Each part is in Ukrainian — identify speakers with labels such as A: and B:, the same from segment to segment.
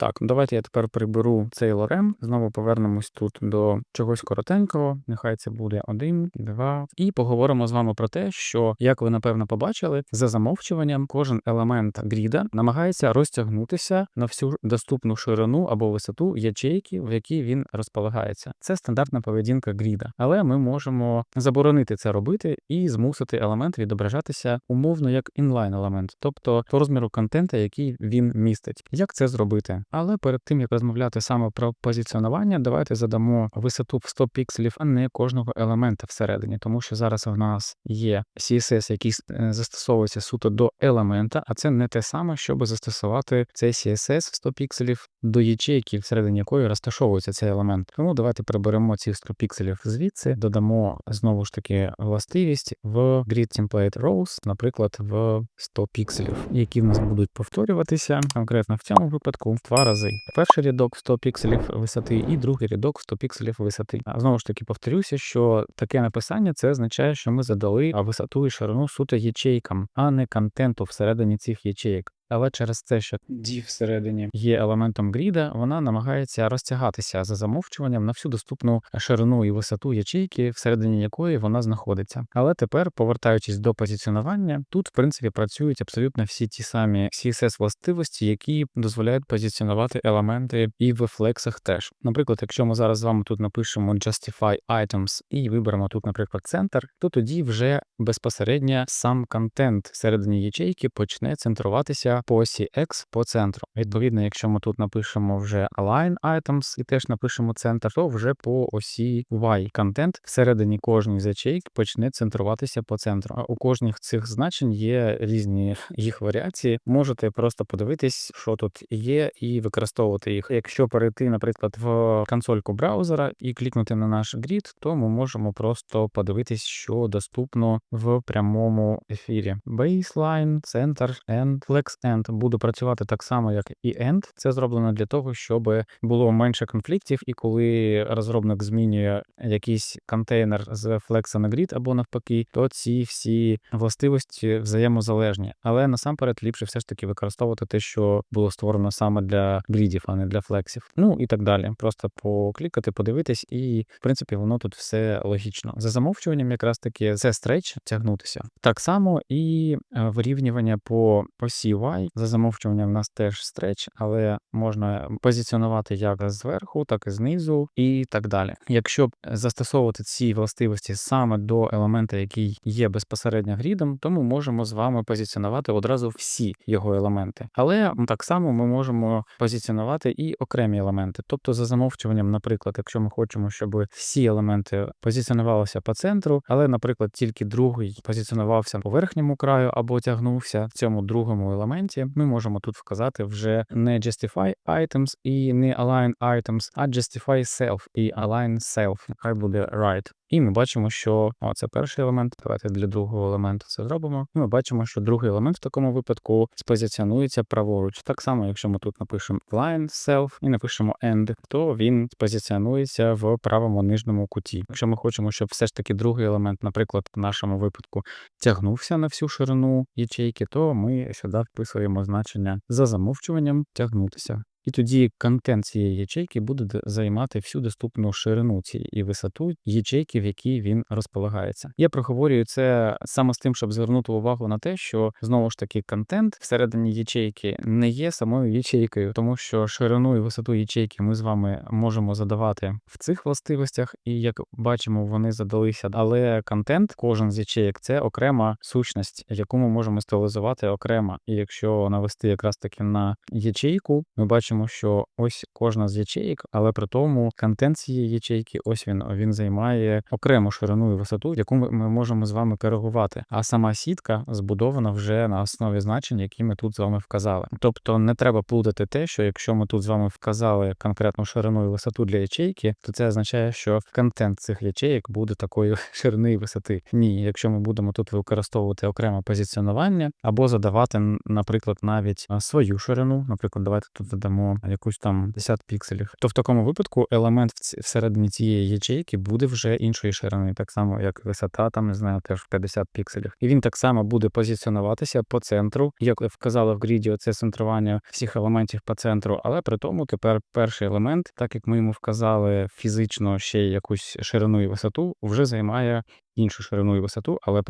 A: Так, давайте я тепер приберу цей лорем. Знову повернемось тут до чогось коротенького. Нехай це буде один, два. І поговоримо з вами про те, що як ви напевно побачили, за замовчуванням кожен елемент гріда намагається розтягнутися на всю доступну ширину або висоту ячейки, в якій він розполагається. Це стандартна поведінка гріда, але ми можемо заборонити це робити і змусити елемент відображатися умовно як інлайн елемент, тобто по розміру контента, який він містить. Як це зробити? Але перед тим як розмовляти саме про позиціонування, давайте задамо висоту в 100 пікселів, а не кожного елемента всередині, тому що зараз в нас є CSS, який е, застосовується суто до елемента, а це не те саме, щоб застосувати цей CSS в 100 пікселів до ячейки, всередині якої розташовується цей елемент. Тому давайте приберемо ці 100 пікселів звідси, додамо знову ж таки властивість в Grid Template Rows, наприклад, в 100 пікселів, які в нас будуть повторюватися конкретно в цьому випадку в два рази. Перший рядок 100 пікселів висоти, і другий рядок 100 пікселів висоти. А знову ж таки повторюся, що таке написання це означає, що ми задали висоту і ширину суто ячейкам, а не контенту всередині цих ячеїк. Але через те, що div всередині є елементом гріда, вона намагається розтягатися за замовчуванням на всю доступну ширину і висоту ячейки, всередині якої вона знаходиться. Але тепер, повертаючись до позиціонування, тут в принципі працюють абсолютно всі ті самі css властивості, які дозволяють позиціонувати елементи і в флексах теж. Наприклад, якщо ми зараз з вами тут напишемо justify items і виберемо тут, наприклад, центр, то тоді вже безпосередньо сам контент всередині ячейки почне центруватися по осі X по центру. Відповідно, якщо ми тут напишемо вже align items і теж напишемо центр, то вже по осі Y контент всередині кожної з ячейк почне центруватися по центру. У кожних цих значень є різні їх варіації. Можете просто подивитись, що тут є, і використовувати їх. Якщо перейти, наприклад, в консольку браузера і клікнути на наш грід, то ми можемо просто подивитись, що доступно в прямому ефірі. Baseline, Center, End, Flex End буде працювати так само, як і End. Це зроблено для того, щоб було менше конфліктів, і коли розробник змінює якийсь контейнер з Flex на Grid або навпаки, то ці всі властивості взаємозалежні. Але насамперед ліпше все ж таки використовувати те, що було створено саме для грідів, а не для флексів. Ну і так далі. Просто поклікати, подивитись, і в принципі воно тут все логічно. За замовчуванням, якраз таки це стреч тягнутися. Так само і е, вирівнювання по осі Y. За замовчуванням в нас теж стреч, але можна позиціонувати як зверху, так і знизу, і так далі. Якщо застосовувати ці властивості саме до елемента, який є безпосередньо грідом, то ми можемо з вами позиціонувати одразу всі його елементи. Але так само ми можемо позиціонувати і окремі елементи. Тобто, за замовчуванням, наприклад, якщо ми хочемо, щоб всі елементи позиціонувалися по центру, але, наприклад, тільки другий позиціонувався по верхньому краю або тягнувся в цьому другому елементі, ми можемо тут вказати вже не justify items і не align items, а justify self і align self. Хай буде right. І ми бачимо, що о, це перший елемент. Давайте для другого елементу це зробимо. І ми бачимо, що другий елемент в такому випадку спозиціонується праворуч. Так само, якщо ми тут напишемо line self і напишемо end, то він спозиціонується в правому нижньому куті. Якщо ми хочемо, щоб все ж таки другий елемент, наприклад, в нашому випадку тягнувся на всю ширину ячейки, то ми сюди вписуємо значення за замовчуванням тягнутися. І тоді контент цієї ячейки буде займати всю доступну ширину цієї висоту ячейки, в якій він розполагається. Я проговорюю це саме з тим, щоб звернути увагу на те, що знову ж таки контент всередині ячейки не є самою ячейкою, тому що ширину і висоту ячейки ми з вами можемо задавати в цих властивостях, і як бачимо, вони задалися. Але контент, кожен з ячеєк, це окрема сущність, яку ми можемо стилізувати окремо. І якщо навести якраз таки на ячейку, ми бачимо бачимо, що ось кожна з ячеїк, але при тому контент цієї ячейки, ось він він займає окрему ширину і висоту, яку ми, можемо з вами коригувати. А сама сітка збудована вже на основі значень, які ми тут з вами вказали. Тобто не треба плутати те, що якщо ми тут з вами вказали конкретну ширину і висоту для ячейки, то це означає, що контент цих ячеїк буде такої ширини і висоти. Ні, якщо ми будемо тут використовувати окреме позиціонування або задавати, наприклад, навіть свою ширину, наприклад, давайте тут додамо виберемо якусь там 50 пікселів, то в такому випадку елемент всередині цієї ячейки буде вже іншої ширини, так само як висота, там не знаю, теж 50 пікселів. І він так само буде позиціонуватися по центру, як вказало в гріді, це центрування всіх елементів по центру. Але при тому тепер перший елемент, так як ми йому вказали фізично ще якусь ширину і висоту, вже займає іншу ширину і висоту, але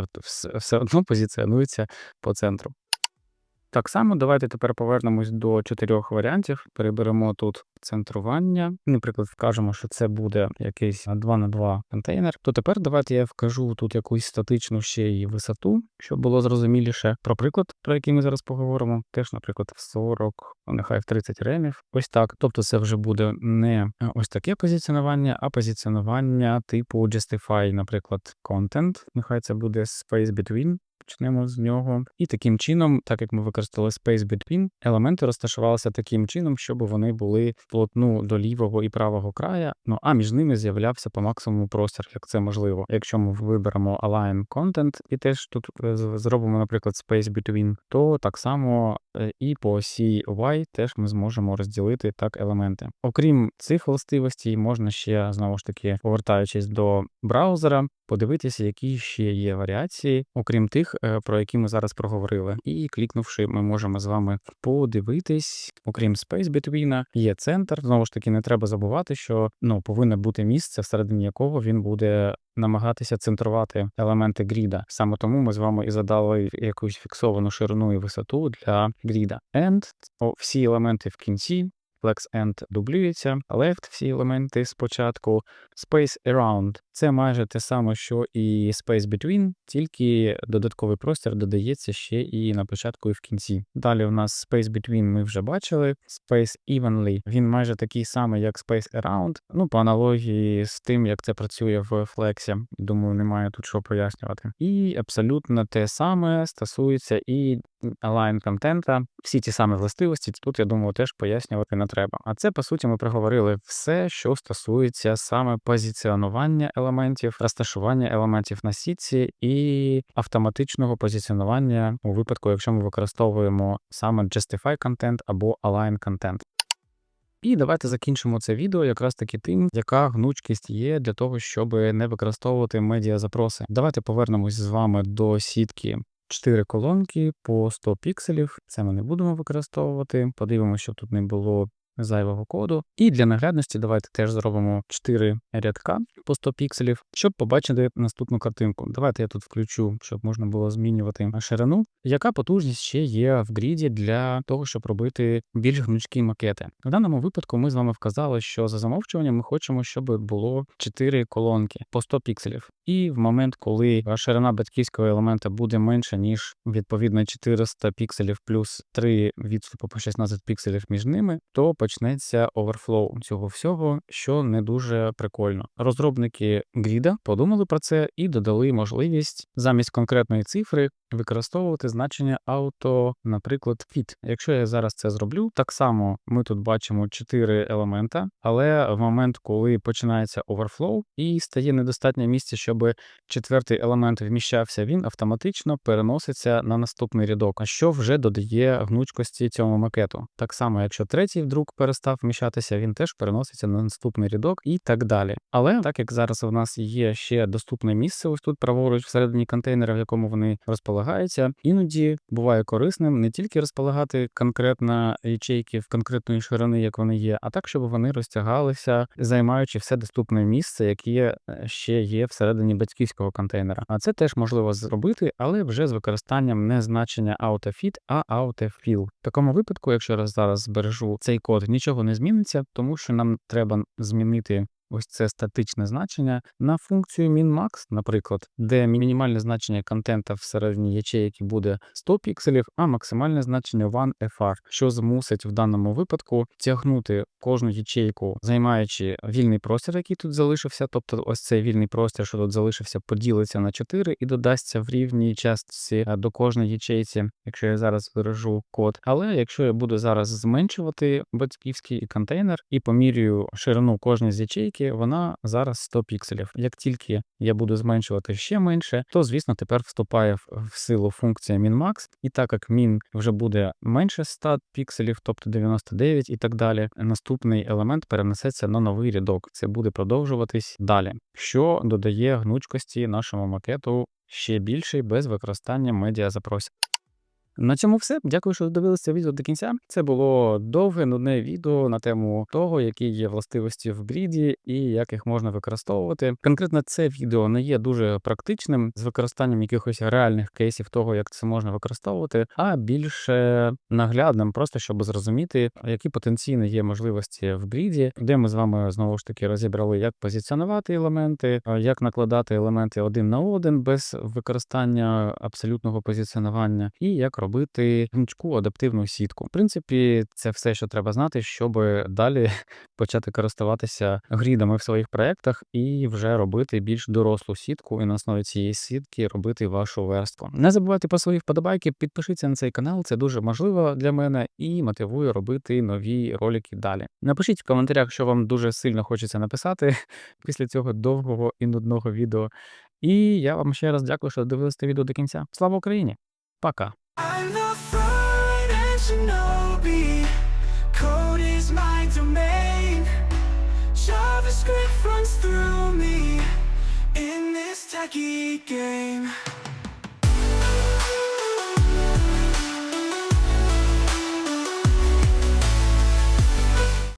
A: все одно позиціонується по центру. Так само давайте тепер повернемось до чотирьох варіантів. Переберемо тут центрування. Наприклад, вкажемо, що це буде якийсь 2 на 2 контейнер. То тепер давайте я вкажу тут якусь статичну ще й висоту, щоб було зрозуміліше. Про приклад, про який ми зараз поговоримо, теж, наприклад, в 40, ну, нехай в 30 ремів. Ось так. Тобто, це вже буде не ось таке позиціонування, а позиціонування типу Justify, наприклад, content. Нехай це буде space between. Почнемо з нього. І таким чином, так як ми використали Space Between, елементи розташувалися таким чином, щоб вони були вплотну до лівого і правого края, ну а між ними з'являвся по максимуму простір, як це можливо. Якщо ми виберемо Align Content і теж тут е, зробимо, наприклад, Space Between, то так само і по осі Y теж ми зможемо розділити так елементи. Окрім цих властивостей, можна ще знову ж таки, повертаючись до браузера, подивитися, які ще є варіації, окрім тих, е, про які ми зараз проговорили. І клікнувши, ми можемо з вами подивитись, окрім Space Between, є центр. Знову ж таки, не треба забувати, що ну повинне бути місце, всередині якого він буде. Намагатися центрувати елементи гріда. Саме тому ми з вами і задали якусь фіксовану ширину і висоту для гріда. End – о, всі елементи в кінці, flex end дублюється, left всі елементи спочатку, space around це майже те саме, що і space between, тільки додатковий простір додається ще і на початку, і в кінці. Далі у нас space between ми вже бачили. Space evenly він майже такий самий, як space around. Ну, по аналогії з тим, як це працює в Flex. Думаю, немає тут що пояснювати. І абсолютно те саме стосується і align контента. Всі ті самі властивості. Тут я думаю, теж пояснювати не треба. А це по суті ми проговорили все, що стосується саме позиціонування елементів, розташування елементів на сітці і автоматичного позиціонування у випадку, якщо ми використовуємо саме Justify контент або Align контент. І давайте закінчимо це відео якраз таки тим, яка гнучкість є для того, щоб не використовувати медіазапроси. Давайте повернемось з вами до сітки. 4 колонки по 100 пікселів. Це ми не будемо використовувати. Подивимося, щоб тут не було зайвого коду. І для наглядності давайте теж зробимо 4 рядка по 100 пікселів, щоб побачити наступну картинку. Давайте я тут включу, щоб можна було змінювати ширину. Яка потужність ще є в гріді для того, щоб робити більш гнучкі макети? В даному випадку ми з вами вказали, що за замовчуванням ми хочемо, щоб було 4 колонки по 100 пікселів. І в момент, коли ширина батьківського елемента буде менша, ніж відповідно 400 пікселів плюс 3 відступу по 16 пікселів між ними, то почнеться оверфлоу цього всього, що не дуже прикольно. Розробники гріда подумали про це і додали можливість замість конкретної цифри використовувати значення auto, наприклад, fit. Якщо я зараз це зроблю, так само ми тут бачимо 4 елемента, але в момент, коли починається оверфлоу і стає недостатньо місця, щоб четвертий елемент вміщався, він автоматично переноситься на наступний рядок, що вже додає гнучкості цьому макету. Так само, якщо третій вдруг перестав вміщатися, він теж переноситься на наступний рядок і так далі. Але так як зараз у нас є ще доступне місце, ось тут праворуч всередині контейнера, в якому вони розполагаються, іноді буває корисним не тільки розполагати конкретно ячейки в конкретної ширини, як вони є, а так, щоб вони розтягалися, займаючи все доступне місце, яке е, ще є всередині батьківського контейнера. А це теж можливо зробити, але вже з використанням не значення autofit, а autofill. В такому випадку, якщо я зараз збережу цей код, нічого не зміниться, тому що нам треба змінити. Ось це статичне значення на функцію min-max, наприклад, де мінімальне значення контента всередині ячейки буде 100 пікселів, а максимальне значення 1FR, що змусить в даному випадку тягнути кожну ячейку, займаючи вільний простір, який тут залишився. Тобто, ось цей вільний простір, що тут залишився, поділиться на 4 і додасться в рівній частці е, до кожної ячейці, якщо я зараз виражу код. Але якщо я буду зараз зменшувати батьківський контейнер і помірюю ширину кожної з ячейки, оскільки вона зараз 100 пікселів. Як тільки я буду зменшувати ще менше, то звісно тепер вступає в силу функція min-max, і так як min вже буде менше 100 пікселів, тобто 99 і так далі, наступний елемент перенесеться на новий рядок. Це буде продовжуватись далі, що додає гнучкості нашому макету ще більше без використання медіа запросів. На цьому все. Дякую, що додивилися відео до кінця. Це було довге, нудне відео на тему того, які є властивості в бріді і як їх можна використовувати. Конкретно це відео не є дуже практичним з використанням якихось реальних кейсів того, як це можна використовувати, а більше наглядним, просто щоб зрозуміти, які потенційні є можливості в бріді, де ми з вами знову ж таки розібрали, як позиціонувати елементи, як накладати елементи один на один без використання абсолютного позиціонування, і як робити гнучку адаптивну сітку. В принципі, це все, що треба знати, щоб далі почати користуватися грідами в своїх проєктах і вже робити більш дорослу сітку, і на основі цієї сітки робити вашу верстку. Не забувайте про свої вподобайки, підпишіться на цей канал, це дуже важливо для мене і мотивує робити нові ролики далі. Напишіть в коментарях, що вам дуже сильно хочеться написати після цього довгого і нудного відео. І я вам ще раз дякую, що дивилися відео до кінця. Слава Україні! Пока!
B: I'm the front and shinobi. Code is my domain. JavaScript runs through me in this techie game.